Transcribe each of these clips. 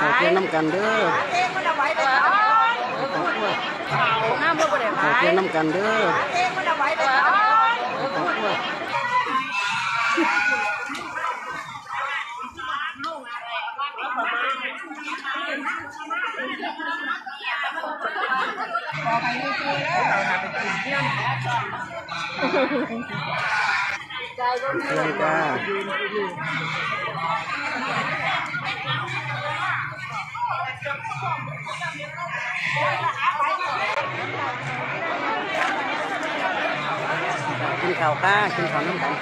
ขอเทียนน้ำกันเด้อน้ำบ่ได้ขอขายเที ยนน้ำกันเด้อขอเทียนเทียนจ้ากินข้าวข้ากินข้าวน้ำกัน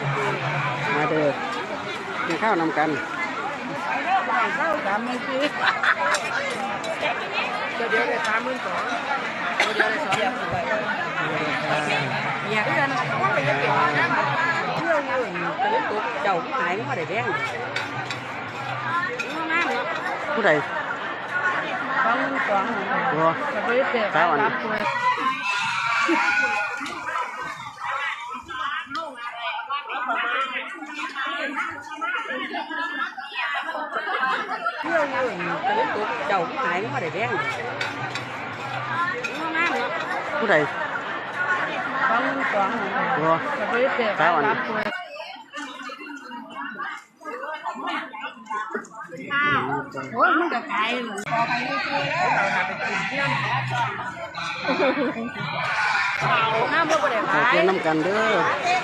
มาเด้อกินข้าวนำกันเศร้าสามหมื่นสี่เดี๋ยวเดี๋ยวได้สามหมื่นสองเดี๋ยวเดี๋ยวได้สองหมื่นสี่อยากเงินว่าไปยังเก็บนะเรื่องเงินตัวตุ๊กเจ้าหายมันก็ได้แบงงามเนาะผู้ใดสองหมื่นสองตัวจะไปเสียสามอันสามตัวเรื่อง เงินตัวตุ๊กเจ้าหายมันก็ได้แบงงามเนาะผู้ใดสองหมื่นสอง ตัว จะไปเสีย สามอัน สามตัว โอ้ยมันก็ไกลเหมือนพอไปเรื่อยๆแล้วเราหาไปกินเที่นั่นน้ำบ่ได้ขอขายเทียนน้ำกันเด้อขอเทีย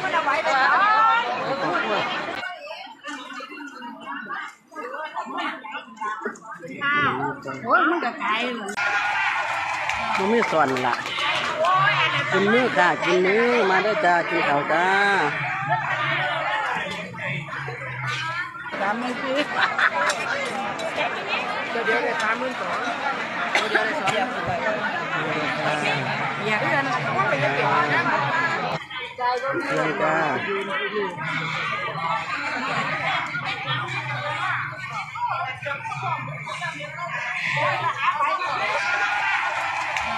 โอ้ยมันก็ไกลเหมือนมันไมีส่วนล่ะกินมื้อค่ะกินมื้อมาได้จ้ากินข้าวจ้า สามหมื่นสี่เดี๋ยวเดี๋ยวได้สามหมื่นสองเดี๋ยวเดี๋ยวได้สองหมื่นสี่อยากเงินว่าไปยังเก็บนะเทียนจ้า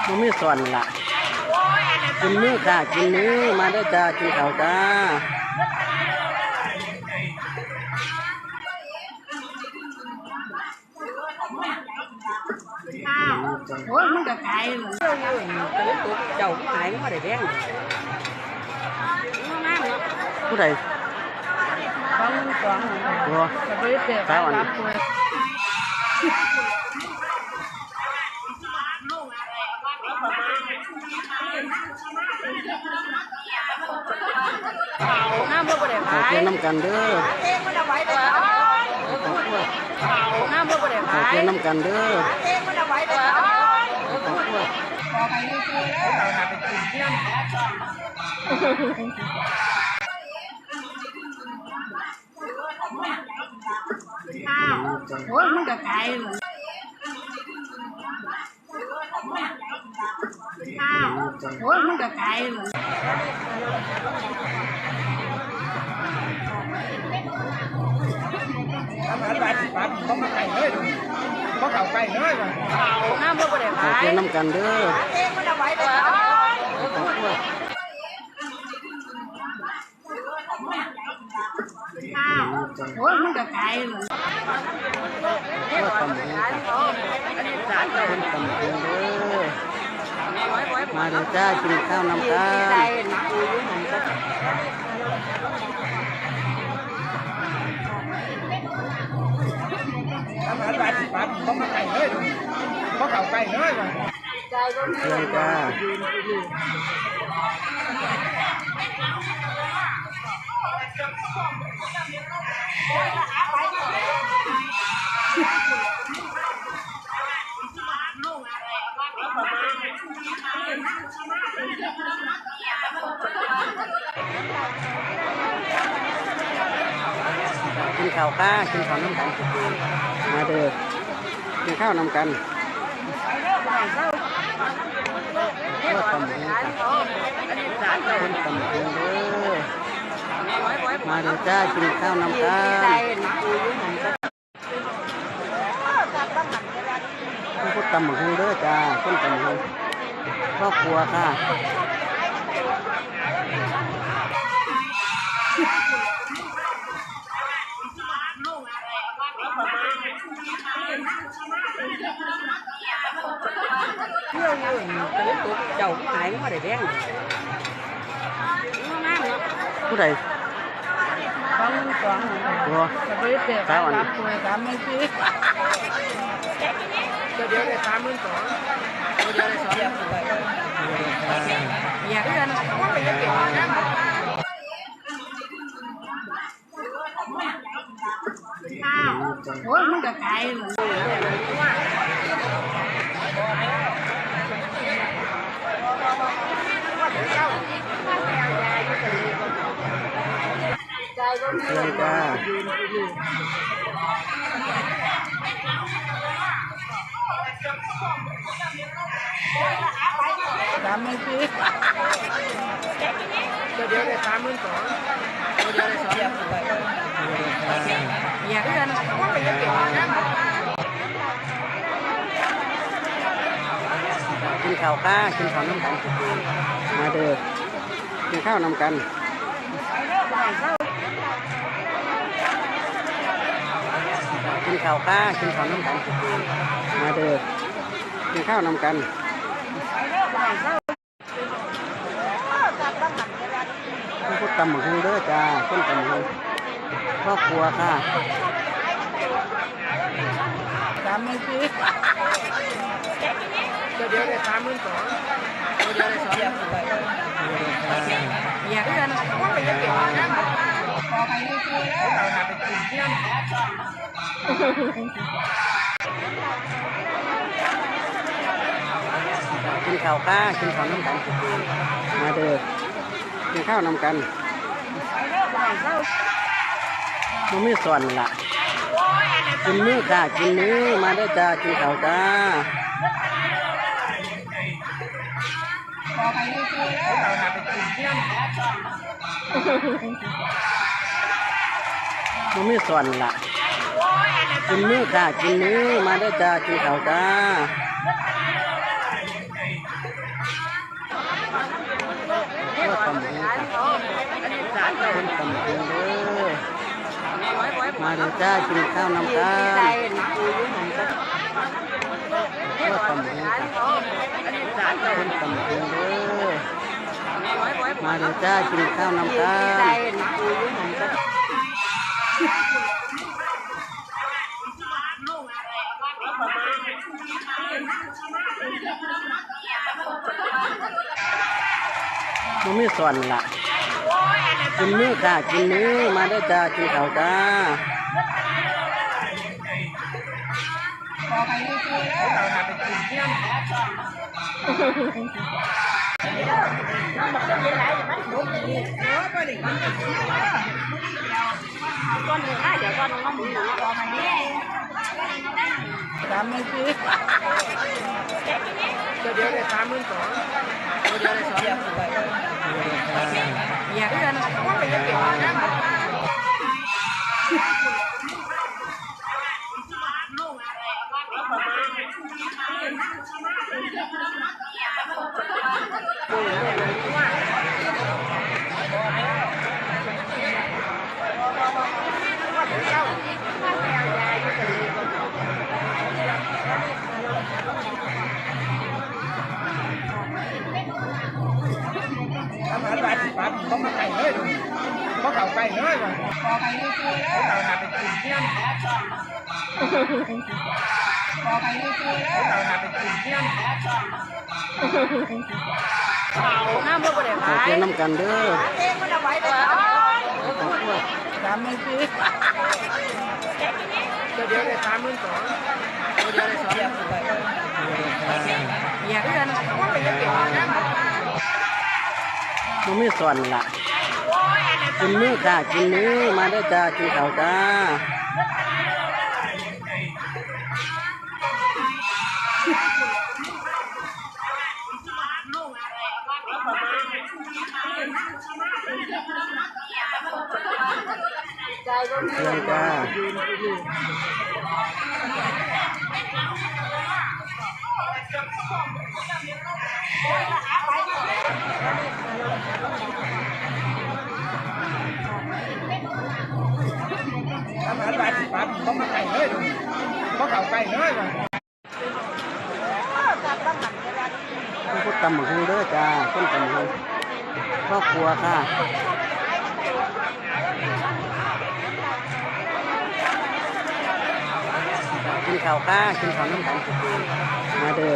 มันมีส่วนล่ะกินมื้อค่ะกินมื้อมาได้อจ้ากินข้าวจ้า โอ้ย มันก็ไกลเหมือนเรื่องเงินตัวตุ๊กเจ้า หายมันก็ได้แบงงามเนาะผู้ใดสองหมื่น สองตัวจะไปเสียสามอันสามตัวน้ำบ่ได้ขอขายเทียนน้ำกันเด้อขอเทียนน้ำบ่ได้ขอขายเทียนน้ำกันเด้อขอเทียนพอไปเรื่อยๆแล้วเราหาไปกินที่นั่นโอ้ยมันก็ไกลเหมือนโอ้ยมันก็ไกลเหมือนน้ำบ่ได้ขอขายเทียนน้ำกันเด้อขอเทียน โอ้ยมันก็ไกลเหมือนก็ตำหูค่ะคนตำหูเด้อมาเด้อจ้ากินข้าวน้ำกันเทียจ้ากินข้าวข้ากินข้าวน้ำกันมาเด้อ กินข้าวนำกันก็ตำหูค่ะคนตำหูเด้อมาเด้อจ้ากินข้าวนำกันคนตำหูเด้อจ้าคนตำหูครอบครัวค่ะ ตะเวนตกเจ้าหายไม่ได้แบงเลยงามเนาะ ผู้ใดสองหมื่นสองบัวจะไปเสียสามอันรับตัวสามหมื่นสี่ตัวเดียวได้สามหมื่นสองตัวเดียวได้สองหมื่นสี่อยากเงินว่าไปยังเก็บนะโอ้ยมันจะขายเหมือน เชิญจ้า สามหมื่นสี่ตัวเดียวได้สามหมื่นสองตัวเดียวได้สองหมื่นสี่อยากเงินว่าไปยังเก็บนะกินข้าวก้ากินข้าวน้ำกันมาเด้อกินข้าวนำกันกินข้าวก้ากินข้าวน้ำกันมาเด้อกินข้าวนำกัน พูดตำหมึกเด้อจ้าต้นตำหมึกครอบครัวค่ะสามหมื่นสี่ตัวเดียวได้สามหมื่นสองตัวเดียวได้สองหมื่นสี่อยากเงินว่าไปยังเก็บนะพอไปไม่ซื้อแล้วเราหาไปกินที่นั่นกินข้าวก้ากินข้าวน้ำกันมาเด้อ กินข้าวนำกันมันมีส่วนละกินมือค่ะกินมือมาได้จ้ากินข้าวจ้าไปไม่ซื้อแล้วเราหาไปกินที่นั่นมันมีส่วนละกินมือค่ะกินมือมาได้จ้ากินข้าวจ้าก็ตำ คนตำหงเด้อมาเด้อจ้ากินข้าวนำกันก็ตำหงค่ะคนตำหงเด้อมาเด้อจ้ากินข้าวนำกันมันมีส่วนละ กินมือค่ะกินมือมาได้จ้ากินข้าวจ้าพอไปไม่ซื้อแล้วเราหาไปกินที่นั่นสามหมื่นสี่ตัวเดี๋ยวได้สามหมื่นสองตัวเดี๋ยวได้สอง หมื่น นที่นั่ไปไม่ซื้อแล้วเราหาไปกินที่นั่นน้ำเพียวขอขายเจ้าน้ำกันเด้อเองมันเอาไว้เลยสามหมื่นสี่ตัวเดี๋ยวได้สามหมื่นสองตัวเดียวได้สองหมื่นสี่ยากเงินว่าไปยังเก็บนะมันมีส่วนละ กินมือค่ะกินมือมาได้อจ้ากินข้าวจ้าเชิญจ้า เพราะเขาไก่เลยว่ะพูดตำบักหุ่งเด้อจ้าคนตำบักหุ่งครอบครัวค่ะกินข้าวค่ะกินข้าวน้ำกันมาเด้อ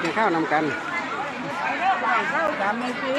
กินข้าวนำกันข้าวสามเมื่อกี้